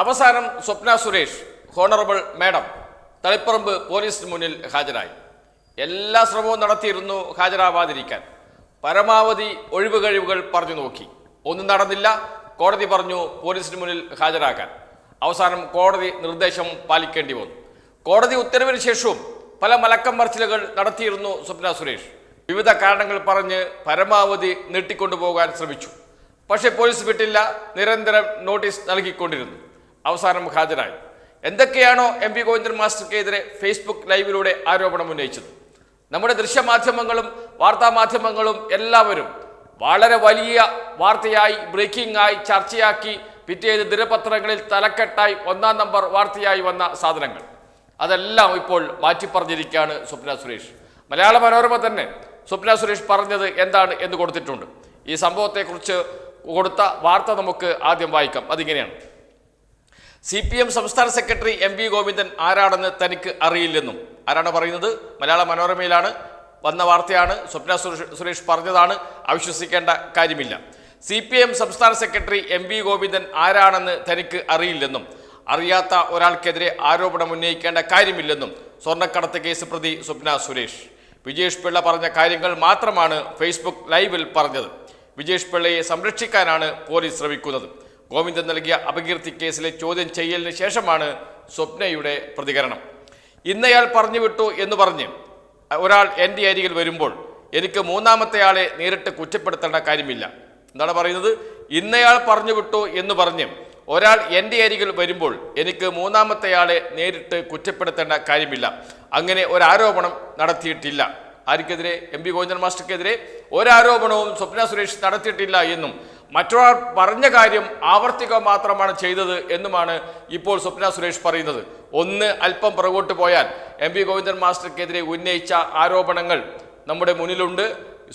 അവസാനം Swapna Suresh honourable madam Taliparamba പോലീസിന് മുന്നിൽ ഹാജരായി. എല്ലാ ശ്രമവും നടത്തിയിരുന്നു ഹാജരാവാതിരിക്കാൻ. പരമാവധി ഒഴിവ് കഴിവുകൾ പറഞ്ഞു നോക്കി. ഒന്നും നടന്നില്ല കോടതി പറഞ്ഞു പോലീസിന് മുന്നിൽ ഹാജരാക്കാൻ അവസാനം കോടതി നിർദ്ദേശം പാലിക്കേണ്ടി വന്നു. കോടതി ഉത്തരവിന് ശേഷവും പല മലക്കം മറിച്ചിലുകൾ നടത്തിയിരുന്നു സ്വപ്ന സുരേഷ്. വിവിധ കാരണങ്ങൾ പറഞ്ഞ് പരമാവധി നീട്ടിക്കൊണ്ടുപോകാൻ ശ്രമിച്ചു. പക്ഷേ പോലീസ് വിട്ടില്ല നിരന്തരം നോട്ടീസ് നൽകിക്കൊണ്ടിരുന്നു. അവസാനം ഹാജരായി. എന്തൊക്കെയാണോ എം പി ഗോവിന്ദൻ മാസ്റ്റർക്കെതിരെ ഫേസ്ബുക്ക് ലൈവിലൂടെ ആരോപണം ഉന്നയിച്ചത്. നമ്മുടെ ദൃശ്യമാധ്യമങ്ങളും വാർത്താമാധ്യമങ്ങളും എല്ലാവരും വളരെ വലിയ വാർത്തയായി ബ്രേക്കിംഗ് ആയി ചർച്ചയാക്കി പിറ്റേത് ദിനപത്രങ്ങളിൽ തലക്കെട്ടായി ഒന്നാം നമ്പർ വാർത്തയായി വന്ന സാധനങ്ങൾ. അതെല്ലാം ഇപ്പോൾ മാറ്റി മാറ്റിപ്പറഞ്ഞിരിക്കുകയാണ് സ്വപ്ന സുരേഷ്. മലയാള മനോരമ തന്നെ സ്വപ്ന സുരേഷ് പറഞ്ഞത് എന്താണ് എന്ന് കൊടുത്തിട്ടുണ്ട്. ഈ സംഭവത്തെക്കുറിച്ച് കൊടുത്ത വാർത്ത നമുക്ക് ആദ്യം വായിക്കാം. അതിങ്ങനെയാണ്. സി പി എം സംസ്ഥാന സെക്രട്ടറി എം വി ഗോവിന്ദൻ ആരാണെന്ന് തനിക്ക് അറിയില്ലെന്നും. ആരാണ് പറയുന്നത്? മലയാള മനോരമയിലാണ്. വന്ന വാർത്തയാണ്. സ്വപ്ന സുരേഷ് പറഞ്ഞതാണ്. അവിശ്വസിക്കേണ്ട കാര്യമില്ല. സി പി എം സംസ്ഥാന സെക്രട്ടറി എം വി ഗോവിന്ദൻ ആരാണെന്ന് തനിക്ക് അറിയില്ലെന്നും. അറിയാത്ത ഒരാൾക്കെതിരെ ആരോപണം ഉന്നയിക്കേണ്ട കാര്യമില്ലെന്നും സ്വർണക്കടത്ത് കേസ് പ്രതി സ്വപ്ന സുരേഷ്. വിജേഷ് പിള്ള പറഞ്ഞ കാര്യങ്ങൾ മാത്രമാണ് ഫേസ്ബുക്ക് ലൈവിൽ പറഞ്ഞത്. വിജേഷ് പിള്ളയെ സംരക്ഷിക്കാനാണ് പോലീസ് ശ്രമിക്കുന്നത്. ഗോവിന്ദൻ നൽകിയ അപകീർത്തി കേസിലെ ചോദ്യം ചെയ്യലിന് ശേഷമാണ് സ്വപ്നയുടെ പ്രതികരണം. ഇന്നയാൾ പറഞ്ഞു വിട്ടു എന്ന് പറഞ്ഞ് ഒരാൾ എന്റെ അരികിൽ വരുമ്പോൾ എനിക്ക് മൂന്നാമത്തെ ആളെ നേരിട്ട് കുറ്റപ്പെടുത്തേണ്ട കാര്യമില്ല. എന്താണ് പറയുന്നത്? ഇന്നയാൾ പറഞ്ഞു വിട്ടു എന്ന് പറഞ്ഞ് ഒരാൾ എന്റെ അരികിൽ വരുമ്പോൾ എനിക്ക് മൂന്നാമത്തെ ആളെ നേരിട്ട് കുറ്റപ്പെടുത്തേണ്ട കാര്യമില്ല. അങ്ങനെ ഒരാരോപണം നടത്തിയിട്ടില്ല. ആർക്കെതിരെ? എം പി ഗോവിന്ദൻ മാസ്റ്റർക്കെതിരെ. ഒരാരോപണവും സ്വപ്ന സുരേഷ് നടത്തിയിട്ടില്ല എന്നും മറ്റൊരാൾ പറഞ്ഞ കാര്യം ആവർത്തിക്കുക മാത്രമാണ് ചെയ്തത് എന്നുമാണ് ഇപ്പോൾ സ്വപ്ന സുരേഷ് പറയുന്നത്. ഒന്ന് അല്പം പുറകോട്ട് പോയാൽ എം പി ഗോവിന്ദൻ മാസ്റ്റർക്കെതിരെ ഉന്നയിച്ച ആരോപണങ്ങൾ നമ്മുടെ മുന്നിലുണ്ട്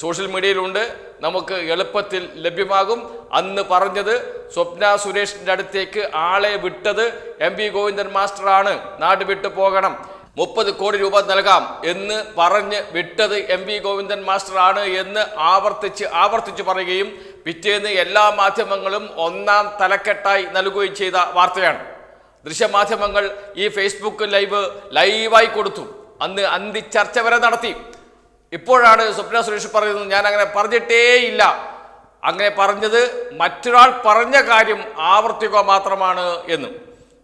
സോഷ്യൽ മീഡിയയിലുണ്ട് നമുക്ക് എളുപ്പത്തിൽ ലഭ്യമാകും. അന്ന് പറഞ്ഞത് സ്വപ്ന സുരേഷിന്റെ അടുത്തേക്ക് ആളെ വിട്ടത് എം പി ഗോവിന്ദൻ മാസ്റ്ററാണ്. നാട് വിട്ടു പോകണം. മുപ്പത് കോടി രൂപ നൽകാം എന്ന് പറഞ്ഞ് വിട്ടത് എം വി ഗോവിന്ദൻ മാസ്റ്ററാണ് എന്ന് ആവർത്തിച്ച് ആവർത്തിച്ച് പറയുകയും പിറ്റേന്ന് എല്ലാ മാധ്യമങ്ങളും ഒന്നാം തലക്കെട്ടായി നൽകുകയും ചെയ്ത വാർത്തയാണ്. ദൃശ്യമാധ്യമങ്ങൾ ഈ ഫേസ്ബുക്ക് ലൈവ് ലൈവായി കൊടുത്തു. അന്ന് അന്തി ചർച്ച വരെ നടത്തി. ഇപ്പോഴാണ് സ്വപ്ന സുരേഷ് പറയുന്നത് ഞാൻ അങ്ങനെ പറഞ്ഞിട്ടേയില്ല. അങ്ങനെ പറഞ്ഞത് മറ്റൊരാൾ പറഞ്ഞ കാര്യം ആവർത്തിക്കുക മാത്രമാണ് എന്ന്.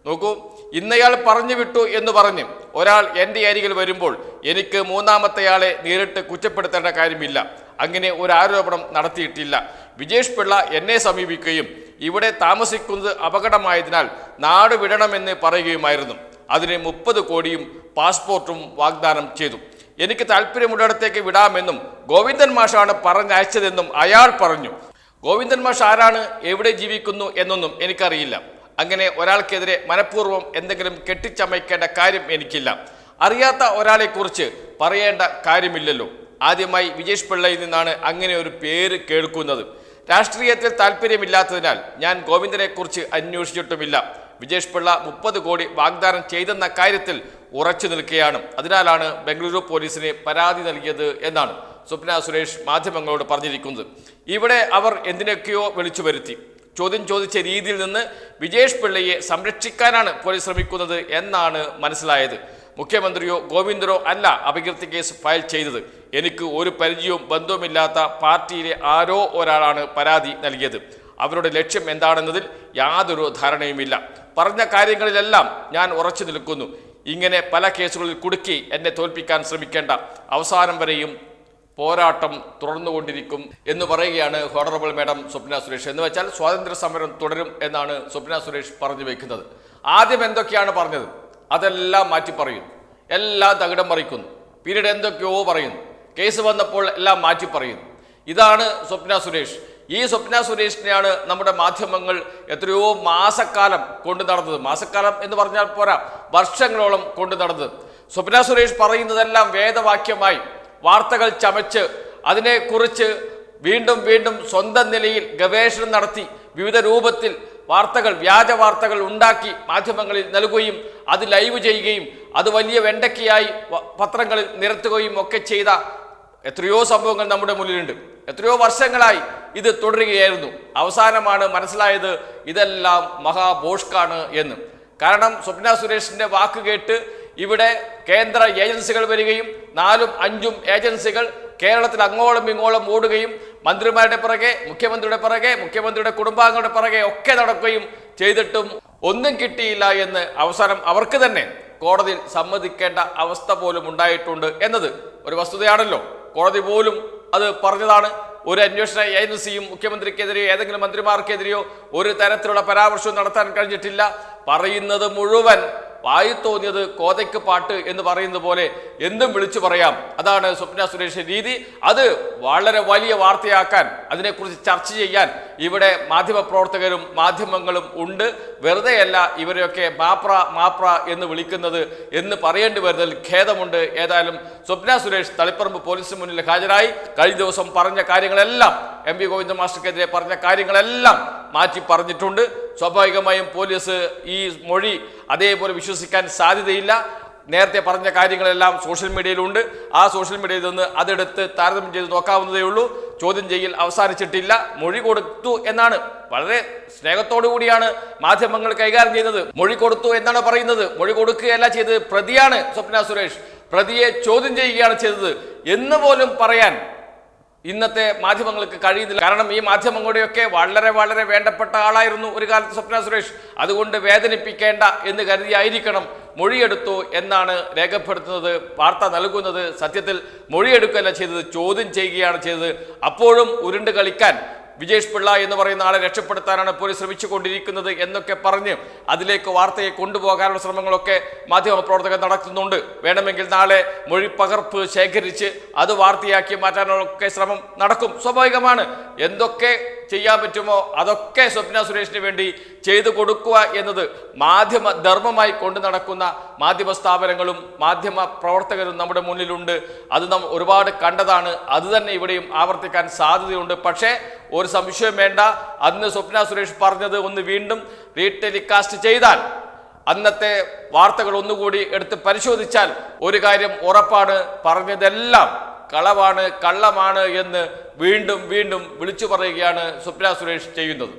നോക്കൂ ഇന്നയാൾ പറഞ്ഞു വിട്ടു എന്ന് പറഞ്ഞ് ഒരാൾ എന്റെ അരികിൽ വരുമ്പോൾ എനിക്ക് മൂന്നാമത്തെയാളെ നേരിട്ട് കുറ്റപ്പെടുത്തേണ്ട കാര്യമില്ല. അങ്ങനെ ഒരു ആരോപണം നടത്തിയിട്ടില്ല. വിജേഷ് പിള്ള എന്നെ സമീപിക്കുകയും ഇവിടെ താമസിക്കുന്നത് അപകടമായതിനാൽ നാട് വിടണമെന്ന് പറയുകയുമായിരുന്നു. അതിന് മുപ്പത് കോടിയും പാസ്പോർട്ടും വാഗ്ദാനം ചെയ്തു. എനിക്ക് താല്പര്യമുള്ളിടത്തേക്ക് വിടാമെന്നും ഗോവിന്ദൻ മാഷാണ് പറഞ്ഞയച്ചതെന്നും അയാൾ പറഞ്ഞു. ഗോവിന്ദൻ മാഷ് ആരാണ് എവിടെ ജീവിക്കുന്നു എന്നൊന്നും എനിക്കറിയില്ല. അങ്ങനെ ഒരാൾക്കെതിരെ മനഃപൂർവം എന്തെങ്കിലും കെട്ടിച്ചമയ്ക്കേണ്ട കാര്യം എനിക്കില്ല. അറിയാത്ത ഒരാളെക്കുറിച്ച് പറയേണ്ട കാര്യമില്ലല്ലോ. ആദ്യമായി വിജേഷ് പിള്ളയിൽ നിന്നാണ് അങ്ങനെ ഒരു പേര് കേൾക്കുന്നത്. രാഷ്ട്രീയത്തിൽ താല്പര്യമില്ലാത്തതിനാൽ ഞാൻ ഗോവിന്ദനെക്കുറിച്ച് അന്വേഷിച്ചിട്ടുമില്ല. വിജേഷ് പിള്ള മുപ്പത് കോടി വാഗ്ദാനം ചെയ്തെന്ന കാര്യത്തിൽ ഉറച്ചു നിൽക്കുകയാണ്. അതിനാലാണ് ബംഗളൂരു പോലീസിന് പരാതി നൽകിയത് എന്നാണ് സ്വപ്ന സുരേഷ് മാധ്യമങ്ങളോട് പറഞ്ഞിരിക്കുന്നത്. ഇവിടെ അവർ എന്തിനൊക്കെയോ വിളിച്ചു വരുത്തി. ചോദ്യം ചോദിച്ച രീതിയിൽ നിന്ന് വിജേഷ് പിള്ളയെ സംരക്ഷിക്കാനാണ് പോലീസ് ശ്രമിക്കുന്നത് എന്നാണ് മനസ്സിലായത്. മുഖ്യമന്ത്രിയോ ഗോവിന്ദനോ അല്ല അപകീർത്തി കേസ് ഫയൽ ചെയ്തത്. എനിക്ക് ഒരു പരിചയവും ബന്ധവുമില്ലാത്ത പാർട്ടിയിലെ ആരോ ഒരാളാണ് പരാതി നൽകിയത്. അവരുടെ ലക്ഷ്യം എന്താണെന്നതിൽ യാതൊരു ധാരണയുമില്ല. പറഞ്ഞ കാര്യങ്ങളിലെല്ലാം ഞാൻ ഉറച്ചു നിൽക്കുന്നു. ഇങ്ങനെ പല കേസുകളിൽ കുടുക്കി എന്നെ തോൽപ്പിക്കാൻ ശ്രമിക്കേണ്ട അവസാനം വരെയും പോരാട്ടം തുടർന്നുകൊണ്ടിരിക്കും എന്ന് പറയുകയാണ് ഹോണറബിൾ മാഡം സ്വപ്ന സുരേഷ്. എന്ന് വെച്ചാൽ സ്വാതന്ത്ര്യ സമരം തുടരും എന്നാണ് സ്വപ്ന സുരേഷ് പറഞ്ഞു വെക്കുന്നത്. ആദ്യം എന്തൊക്കെയാണ് പറഞ്ഞത്? അതെല്ലാം മാറ്റി പറയുന്നു എല്ലാം തകിടം മറിക്കുന്നു പിന്നീട് എന്തൊക്കെയോ പറയുന്നു. കേസ് വന്നപ്പോൾ എല്ലാം മാറ്റി പറയുന്നു. ഇതാണ് സ്വപ്ന സുരേഷ്. ഈ സ്വപ്ന സുരേഷിനെയാണ് നമ്മുടെ മാധ്യമങ്ങൾ എത്രയോ മാസക്കാലം കൊണ്ടു നടന്നത്. മാസക്കാലം എന്ന് പറഞ്ഞാൽ പോരാ വർഷങ്ങളോളം കൊണ്ടു നടന്നത്. സ്വപ്ന സുരേഷ് പറയുന്നതെല്ലാം വേദവാക്യമായി. വാർത്തകൾ ചമച്ച് അതിനെക്കുറിച്ച് വീണ്ടും വീണ്ടും സ്വന്തം നിലയിൽ ഗവേഷണം നടത്തി വിവിധ രൂപത്തിൽ വാർത്തകൾ വ്യാജ വാർത്തകൾ ഉണ്ടാക്കി മാധ്യമങ്ങളിൽ നൽകുകയും അത് ലൈവ് ചെയ്യുകയും അത് വലിയ വെണ്ടക്കിയായി പത്രങ്ങളിൽ നിരത്തുകയും ഒക്കെ ചെയ്ത എത്രയോ സംഭവങ്ങൾ നമ്മുടെ മുന്നിലുണ്ട്. എത്രയോ വർഷങ്ങളായി ഇത് തുടരുകയായിരുന്നു. അവസാനമാണ് മനസ്സിലായത് ഇതെല്ലാം മഹാബോഷ്കാണ് എന്ന്. കാരണം സ്വപ്ന സുരേഷിന്റെ വാക്ക് കേട്ട് ഇവിടെ കേന്ദ്ര ഏജൻസികൾ വരികയും നാലും അഞ്ചും ഏജൻസികൾ കേരളത്തിൽ അങ്ങോളം ഇങ്ങോളം ഓടുകയും മന്ത്രിമാരുടെ പുറകെ മുഖ്യമന്ത്രിയുടെ പുറകെ മുഖ്യമന്ത്രിയുടെ കുടുംബാംഗങ്ങളുടെ പുറകെ ഒക്കെ നടക്കുകയും ചെയ്തിട്ടും ഒന്നും കിട്ടിയില്ല എന്ന് അവസാനം അവർക്ക് തന്നെ കോടതിയിൽ സമ്മതിക്കേണ്ട അവസ്ഥ പോലും ഉണ്ടായിട്ടുണ്ട് എന്നത് ഒരു വസ്തുതയാണല്ലോ. കോടതി പോലും അത് പറഞ്ഞതാണ്. ഒരു അന്വേഷണ ഏജൻസിയും മുഖ്യമന്ത്രിക്കെതിരെയോ ഏതെങ്കിലും മന്ത്രിമാർക്കെതിരെയോ ഒരു തരത്തിലുള്ള പരാമർശവും നടത്താൻ കഴിഞ്ഞിട്ടില്ല. പറയുന്നത് മുഴുവൻ വായി തോന്നിയത് കോതയ്ക്ക് പാട്ട് എന്ന് പറയുന്ന പോലെ എന്തും വിളിച്ചു പറയാം. അതാണ് സ്വപ്ന സുരേഷ് രീതി. അത് വളരെ വലിയ വാർത്തയാക്കാൻ അതിനെക്കുറിച്ച് ചർച്ച ചെയ്യാൻ ഇവിടെ മാധ്യമപ്രവർത്തകരും മാധ്യമങ്ങളും ഉണ്ട്. വെറുതെയല്ല ഇവരെയൊക്കെ മാപ്ര മാപ്ര എന്ന് വിളിക്കുന്നത് എന്ന് പറയേണ്ടി വരുന്നതിൽ ഖേദമുണ്ട്. ഏതായാലും സ്വപ്ന സുരേഷ് തളിപ്പറമ്പ് പോലീസിന് മുന്നിൽ ഹാജരായി. കഴിഞ്ഞ ദിവസം പറഞ്ഞ കാര്യങ്ങളെല്ലാം എം വി ഗോവിന്ദ മാസ്റ്റർക്കെതിരെ പറഞ്ഞ കാര്യങ്ങളെല്ലാം മാറ്റി പറഞ്ഞിട്ടുണ്ട്. സ്വാഭാവികമായും പോലീസ് ഈ മൊഴി അതേപോലെ വിശ്വസിക്കാൻ സാധ്യതയില്ല. നേരത്തെ പറഞ്ഞ കാര്യങ്ങളെല്ലാം സോഷ്യൽ മീഡിയയിലുണ്ട്. ആ സോഷ്യൽ മീഡിയയിൽ നിന്ന് അതെടുത്ത് താരതമ്യം ചെയ്ത് നോക്കാവുന്നതേ ഉള്ളൂ. ചോദ്യം ചെയ്യൽ അവസാനിച്ചിട്ടില്ല. മൊഴി കൊടുത്തു എന്നാണ്. വളരെ സ്നേഹത്തോടു കൂടിയാണ് മാധ്യമങ്ങൾ കൈകാര്യം ചെയ്യുന്നത്. മൊഴി കൊടുത്തു എന്നാണ് പറയുന്നത്. മൊഴി കൊടുക്കുകയല്ല ചെയ്തത് പ്രതിയാണ് സ്വപ്ന സുരേഷ്. പ്രതിയെ ചോദ്യം ചെയ്യുകയാണ് ചെയ്തത്. എന്ന് പോലും പറയാൻ ഇന്നത്തെ മാധ്യമങ്ങൾക്ക് കഴിയുന്നില്ല. കാരണം ഈ മാധ്യമം കൂടെയൊക്കെ വളരെ വളരെ വേണ്ടപ്പെട്ട ആളായിരുന്നു ഒരു കാലത്ത് സ്വപ്ന സുരേഷ്. അതുകൊണ്ട് വേദനിപ്പിക്കേണ്ട എന്ന് കരുതിയായിരിക്കണം മൊഴിയെടുത്തു എന്നാണ് രേഖപ്പെടുത്തുന്നത് വാർത്ത നൽകുന്നത്. സത്യത്തിൽ മൊഴിയെടുക്കുകയല്ല ചെയ്തത് ചോദ്യം ചെയ്യുകയാണ് ചെയ്തത്. അപ്പോഴും ഉരുണ്ട് കളിക്കാൻ വിജേഷ് പിള്ള എന്ന് പറയുന്ന ആളെ രക്ഷപ്പെടുത്താനാണ് പോലീസ് ശ്രമിച്ചുകൊണ്ടിരിക്കുന്നത് എന്നൊക്കെ പറഞ്ഞ് അതിലേക്ക് വാർത്തയെ കൊണ്ടുപോകാനുള്ള ശ്രമങ്ങളൊക്കെ മാധ്യമപ്രവർത്തകർ നടത്തുന്നുണ്ട്. വേണമെങ്കിൽ നാളെ മൊഴിപ്പകർപ്പ് ശേഖരിച്ച് അത് വാർത്തയാക്കി മാറ്റാനൊക്കെ ശ്രമം നടക്കും. സ്വാഭാവികമാണ്. എന്തൊക്കെ ചെയ്യാൻ പറ്റുമോ? അതൊക്കെ സ്വപ്ന സുരേഷിന് വേണ്ടി ചെയ്തു കൊടുക്കുക എന്നത് മാധ്യമ ധർമ്മമായി കൊണ്ടു നടക്കുന്ന മാധ്യമ സ്ഥാപനങ്ങളും മാധ്യമ പ്രവർത്തകരും നമ്മുടെ മുന്നിലുണ്ട്. അത് നാം ഒരുപാട് കണ്ടതാണ്. അത് തന്നെ ഇവിടെയും ആവർത്തിക്കാൻ സാധ്യതയുണ്ട്. പക്ഷേ ഒരു സംശയം വേണ്ട. അന്ന് സ്വപ്ന സുരേഷ് പറഞ്ഞത് ഒന്ന് വീണ്ടും റീടെലികാസ്റ്റ് ചെയ്താൽ അന്നത്തെ വാർത്തകൾ ഒന്നുകൂടി എടുത്ത് പരിശോധിച്ചാൽ ഒരു കാര്യം ഉറപ്പാണ് പറഞ്ഞതെല്ലാം കളവാണ് കള്ളമാണ് എന്ന് വീണ്ടും വീണ്ടും വിളിച്ചു പറയുകയാണ് സുരേഷ് ചെയ്യുന്നത്.